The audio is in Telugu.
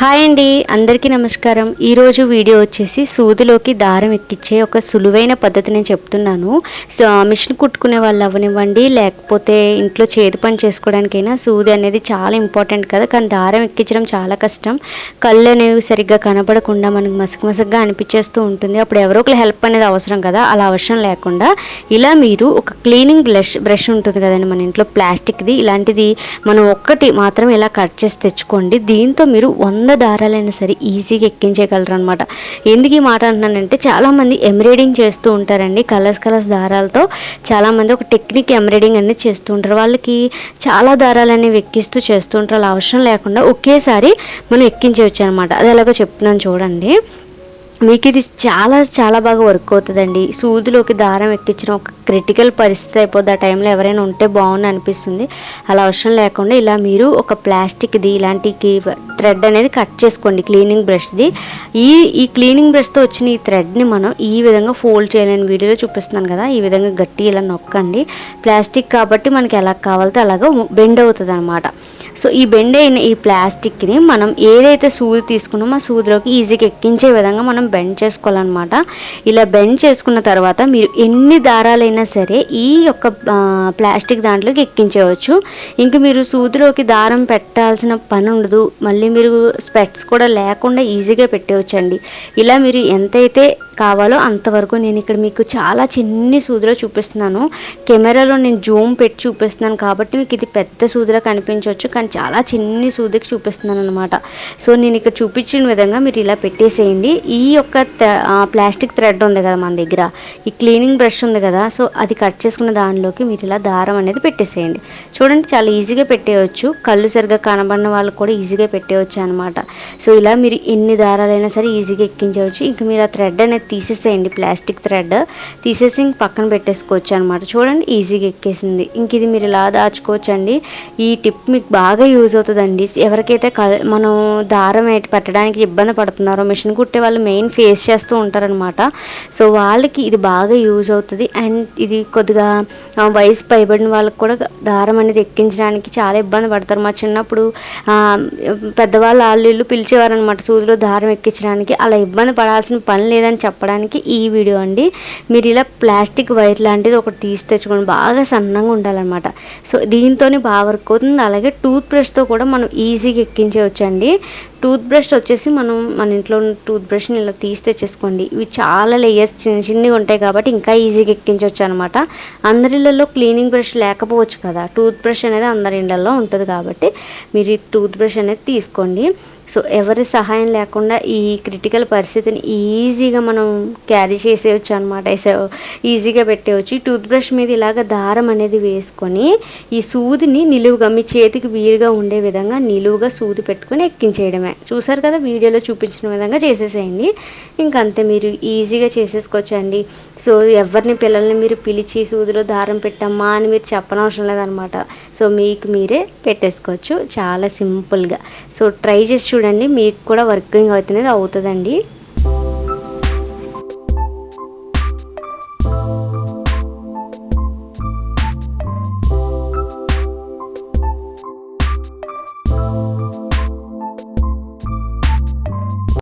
హాయ్ అండి అందరికీ నమస్కారం. ఈరోజు వీడియో వచ్చేసి సూదిలోకి దారం ఎక్కించే ఒక సులువైన పద్ధతి నేను చెప్తున్నాను. సో మిషన్ కుట్టుకునే వాళ్ళు అవ్వనివ్వండి లేకపోతే ఇంట్లో చేతి పని చేసుకోవడానికైనా సూది అనేది చాలా ఇంపార్టెంట్ కదా. కానీ దారం ఎక్కించడం చాలా కష్టం. కళ్ళు అనేవి సరిగ్గా కనపడకుండా మనకు మసక మసగ్గా అనిపించేస్తూ ఉంటుంది. అప్పుడు ఎవరో ఒకరు హెల్ప్ అనేది అవసరం కదా అలా అవసరం లేకుండా. ఇలా మీరు ఒక క్లీనింగ్ బ్రష్ బ్రష్ ఉంటుంది కదండి మన ఇంట్లో ప్లాస్టిక్ది. ఇలాంటిది మనం ఒక్కటి మాత్రం ఇలా కట్ చేసి తెచ్చుకోండి. దీంతో మీరు వంద దారాలైనా సరే ఈజీగా ఎక్కించగలరు అనమాట ఎందుకు ఈ మాట అంటున్నానంటే చాలామంది ఎంబ్రాయిడింగ్ చేస్తూ ఉంటారండి. కలర్స్ కలర్స్ దారాలతో చాలామంది ఒక టెక్నిక్ ఎంబ్రాయిడింగ్ అనేది చేస్తూ ఉంటారు. వాళ్ళకి చాలా దారాలు అనేవి ఎక్కిస్తూ చేస్తూ ఉంటారు. అలా అవసరం లేకుండా ఒకేసారి మనం ఎక్కించవచ్చు అనమాట అది ఎలాగో చెప్తున్నాను చూడండి. మీకు ఇది చాలా చాలా బాగా వర్క్ అవుతుందండి. సూదిలోకి దారం ఎక్కించిన ఒక క్రిటికల్ పరిస్థితి అయిపోద్ది. ఆ టైంలో ఎవరైనా ఉంటే బాగుంది అనిపిస్తుంది. అలా అవసరం లేకుండా ఇలా మీరు ఒక ప్లాస్టిక్ది ఇలాంటి థ్రెడ్ అనేది కట్ చేసుకోండి క్లీనింగ్ బ్రష్ది ఈ ఈ క్లీనింగ్ బ్రష్తో వచ్చిన ఈ థ్రెడ్ని మనం ఈ విధంగా ఫోల్డ్ చేయలేని వీడియోలో చూపిస్తున్నాను కదా ఈ విధంగా గట్టి ఇలా నొక్కండి. ప్లాస్టిక్ కాబట్టి మనకి ఎలా కావాలితే అలాగా బెండ్ అవుతుంది అనమాట సో ఈ బెండ్ అయిన ఈ ప్లాస్టిక్ని మనం ఏదైతే సూది తీసుకున్నామో ఆ సూదిలోకి ఈజీగా ఎక్కించే విధంగా మనం బెండ్ చేసుకోవాలన్నమాట. ఇలా బెండ్ చేసుకున్న తర్వాత మీరు ఎన్ని దారాలైనా సరే ఈ యొక్క ప్లాస్టిక్ దాంట్లోకి ఎక్కించవచ్చు. ఇంక మీరు సూదిలోకి దారం పెట్టాల్సిన పని ఉండదు. మళ్ళీ మీరు స్పెట్స్ కూడా లేకుండా ఈజీగా పెట్టవచ్చండి ఇలా మీరు ఎంతైతే కావాలో అంతవరకు నేను ఇక్కడ మీకు చాలా చిన్ని సూదిలో చూపిస్తున్నాను. కెమెరాలో నేను జూమ్ పెట్టి చూపిస్తున్నాను కాబట్టి మీకు ఇది పెద్ద సూదిలో కనిపించవచ్చు. కానీ చాలా చిన్ని సూదికి చూపిస్తున్నాను అనమాట సో నేను ఇక్కడ చూపించిన విధంగా మీరు ఇలా పెట్టేసేయండి. ఈ యొక్క ప్లాస్టిక్ థ్రెడ్ ఉంది కదా మన దగ్గర ఈ క్లీనింగ్ బ్రష్ ఉంది కదా సో అది కట్ చేసుకున్న దానిలోకి మీరు ఇలా దారం అనేది పెట్టేసేయండి. చూడండి చాలా ఈజీగా పెట్టేయచ్చు. కళ్ళు సరిగ్గా కనబడిన వాళ్ళు కూడా ఈజీగా పెట్టేయచ్చు అనమాట సో ఇలా మీరు ఎన్ని దారాలైనా సరే ఈజీగా ఎక్కించవచ్చు. ఇంక మీరు ఆ థ్రెడ్ అనేది తీసేసేయండి ప్లాస్టిక్ థ్రెడ్. తీసేసి ఇంక పక్కన పెట్టేసుకోవచ్చు అనమాట చూడండి ఈజీగా ఎక్కేసింది. ఇంక ఇది మీరు ఇలా దాచుకోవచ్చు అండి ఈ టిప్ మీకు బాగా యూజ్ అవుతుందండి. ఎవరికైతే మనం దారం పెట్టడానికి ఇబ్బంది పడుతున్నారో మిషన్ కుట్టే వాళ్ళు మెయిన్ ఫేస్ చేస్తూ ఉంటారనమాట సో వాళ్ళకి ఇది బాగా యూజ్ అవుతుంది. అండ్ ఇది కొద్దిగా వయసు పైబడిన వాళ్ళకి కూడా దారం అనేది ఎక్కించడానికి చాలా ఇబ్బంది పడతారు. మా చిన్నప్పుడు పెద్దవాళ్ళు వాళ్ళు ఇల్లు పిలిచేవారనమాట సూదిలో దారం ఎక్కించడానికి. అలా ఇబ్బంది పడాల్సిన పని లేదని చెప్పడానికి ఈ వీడియో అండి. మీరు ఇలా ప్లాస్టిక్ వైర్ లాంటిది ఒకటి తీసి తెచ్చుకోండి బాగా సన్నంగా ఉండాలన్నమాట. సో దీంతోనే బాగా వర్క్ అవుతుంది. అలాగే టూత్ బ్రష్తో కూడా మనం ఈజీగా ఎక్కించవచ్చు అండి టూత్ బ్రష్ వచ్చేసి మనం మన ఇంట్లో ఉన్న టూత్ బ్రష్ని ఇలా తీసి తెచ్చేసుకోండి ఇవి చాలా లేయర్స్ చిన్న చిన్నవి ఉంటాయి కాబట్టి ఇంకా ఈజీగా ఎక్కించవచ్చు అనమాట అందరిళ్ళల్లో క్లీనింగ్ బ్రష్ లేకపోవచ్చు కదా. టూత్ బ్రష్ అనేది అందరి ఇళ్ళల్లో ఉంటుంది కాబట్టి మీరు ఈ టూత్ బ్రష్ అనేది తీసుకోండి. సో ఎవరి సహాయం లేకుండా ఈ క్రిటికల్ పరిస్థితిని ఈజీగా మనం క్యారీ చేసేయచ్చు అనమాట ఈజీగా పెట్టేయచ్చు. ఈ టూత్ బ్రష్ మీద ఇలాగ దారం అనేది వేసుకొని ఈ సూదిని నిలువుగా మీ చేతికి వీలుగా ఉండే విధంగా నిలువుగా సూది పెట్టుకొని ఎక్కించేయడమే. చూసారు కదా వీడియోలో చూపించిన విధంగా చేసేసేయండి. ఇంకంతే మీరు ఈజీగా చేసేసుకోవచ్చండి. సో ఎవరిని పిల్లల్ని మీరు పిలిచి సూదిలో దారం పెట్టమ్మా అని మీరు చెప్పనవసరం లేదనమాట సో మీకు మీరే పెట్టేసుకోవచ్చు. చాలా సింపుల్గా. సో ట్రై చేసి చూడండి మీకు కూడా వర్కింగ్ అవుతున్నది అవుతుందండి.